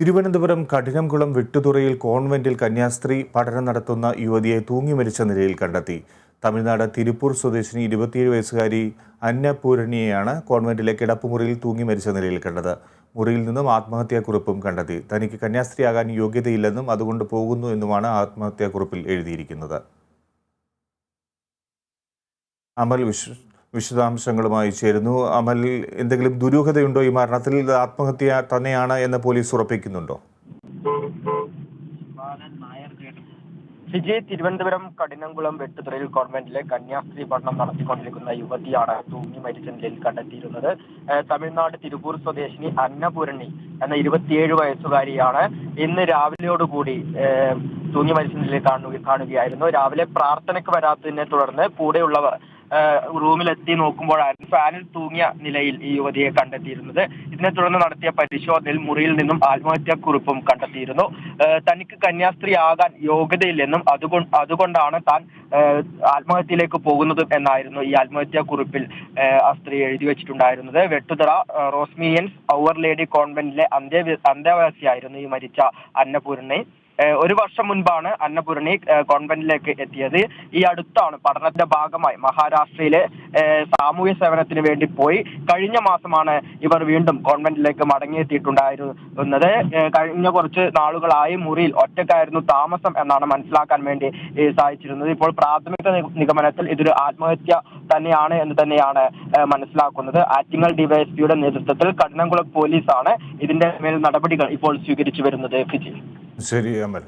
തിരുവനന്തപുരം കഠിനംകുളം വിട്ടുതുറയിൽ കോൺവെന്റിൽ കന്യാസ്ത്രീ പഠനം നടത്തുന്ന യുവതിയെ തൂങ്ങി മരിച്ച നിലയിൽ കണ്ടെത്തി. തമിഴ്നാട് തിരുപ്പൂർ സ്വദേശിനി ഇരുപത്തിയേഴ് വയസ്സുകാരി അന്നപൂരണിയെയാണ് കോൺവെന്റിലെ കിടപ്പുമുറിയിൽ തൂങ്ങി മരിച്ച നിലയിൽ കണ്ടത്. മുറിയിൽ നിന്നും ആത്മഹത്യാക്കുറിപ്പും കണ്ടെത്തി. തനിക്ക് കന്യാസ്ത്രീയാകാൻ യോഗ്യതയില്ലെന്നും അതുകൊണ്ട് പോകുന്നു എന്നുമാണ് ആത്മഹത്യാക്കുറിപ്പിൽ എഴുതിയിരിക്കുന്നത്. അമൽ വിശ വിശദാംശങ്ങളുമായി ചേരുന്നു. അമൽ എന്തെങ്കിലും ദുരൂഹതയുണ്ടോ ഈ മരണത്തിൽ? ആത്മഹത്യ തന്നെയാണ് എന്ന് പോലീസ് ഉറപ്പിക്കുന്നുണ്ടോ? വിജയ് തിരുവനന്തപുരം കഠിനംകുളം വെട്ടുതുറയിൽ ഗവൺമെന്റിലെ കന്യാസ്ത്രീ പഠനം നടത്തിക്കൊണ്ടിരിക്കുന്ന യുവതിയാണ് തൂങ്ങി മരിച്ച നിലയിൽ കണ്ടെത്തിയിരുന്നത്. തമിഴ്നാട് തിരുപ്പൂർ സ്വദേശിനി അന്നപൂരണി എന്ന ഇരുപത്തിയേഴ് വയസ്സുകാരിയാണ് ഇന്ന് രാവിലെയോടുകൂടി തൂങ്ങി മരിച്ച നിലയിൽ കാണുക കാണുകയായിരുന്നു. രാവിലെ പ്രാർത്ഥനയ്ക്ക് വരാത്തതിനെ തുടർന്ന് കൂടെയുള്ളവർ റൂമിലെത്തി നോക്കുമ്പോഴായിരുന്നു ഫാനിൽ തൂങ്ങിയ നിലയിൽ ഈ യുവതിയെ കണ്ടെത്തിയിരുന്നത്. ഇതിനെ തുടർന്ന് നടത്തിയ പരിശോധനയിൽ മുറിയിൽ നിന്നും ആത്മഹത്യാ കുറിപ്പും കണ്ടെത്തിയിരുന്നു. തനിക്ക് കന്യാസ്ത്രീ ആകാൻ യോഗ്യതയില്ലെന്നും അതുകൊണ്ട് അതുകൊണ്ടാണ് താൻ ആത്മഹത്യയിലേക്ക് പോകുന്നത് എന്നായിരുന്നു ഈ ആത്മഹത്യാ കുറിപ്പിൽ ആ സ്ത്രീ എഴുതി വെച്ചിട്ടുണ്ടായിരുന്നത്. വെട്ടുതറ റോസ്മിയൻസ് ഔവർ ലേഡി കോൺവെന്റിലെ അന്ത്യ അന്ത്യവാസിയായിരുന്നു ഈ മരിച്ച അന്നപൂർണി. ഏഹ് ഒരു വർഷം മുൻപാണ് അന്നപൂർണി കോൺവെന്റിലേക്ക് എത്തിയത്. ഈ അടുത്താണ് പഠനത്തിന്റെ ഭാഗമായി മഹാരാഷ്ട്രയിലെ സാമൂഹ്യ സേവനത്തിന് വേണ്ടി പോയി. കഴിഞ്ഞ മാസമാണ് ഇവർ വീണ്ടും കോൺവെന്റിലേക്ക് മടങ്ങിയെത്തിയിട്ടുണ്ടായിരുന്നത്. കഴിഞ്ഞ കുറച്ച് നാളുകളായി മുറിയിൽ ഒറ്റക്കായിരുന്നു താമസം എന്നാണ് മനസ്സിലാക്കാൻ വേണ്ടി സാധിച്ചിരുന്നത്. ഇപ്പോൾ പ്രാഥമിക നിഗമനത്തിൽ ഇതൊരു ആത്മഹത്യ തന്നെയാണ് എന്ന് തന്നെയാണ് മനസ്സിലാക്കുന്നത്. ആറ്റിങ്ങൽ ഡിവൈഎസ്പിയുടെ നേതൃത്വത്തിൽ കഠിനംകുളം പോലീസാണ് ഇതിന്റെ മേൽ നടപടികൾ ഇപ്പോൾ സ്വീകരിച്ചു വരുന്നത് ഫിജി. ശരി അമൽ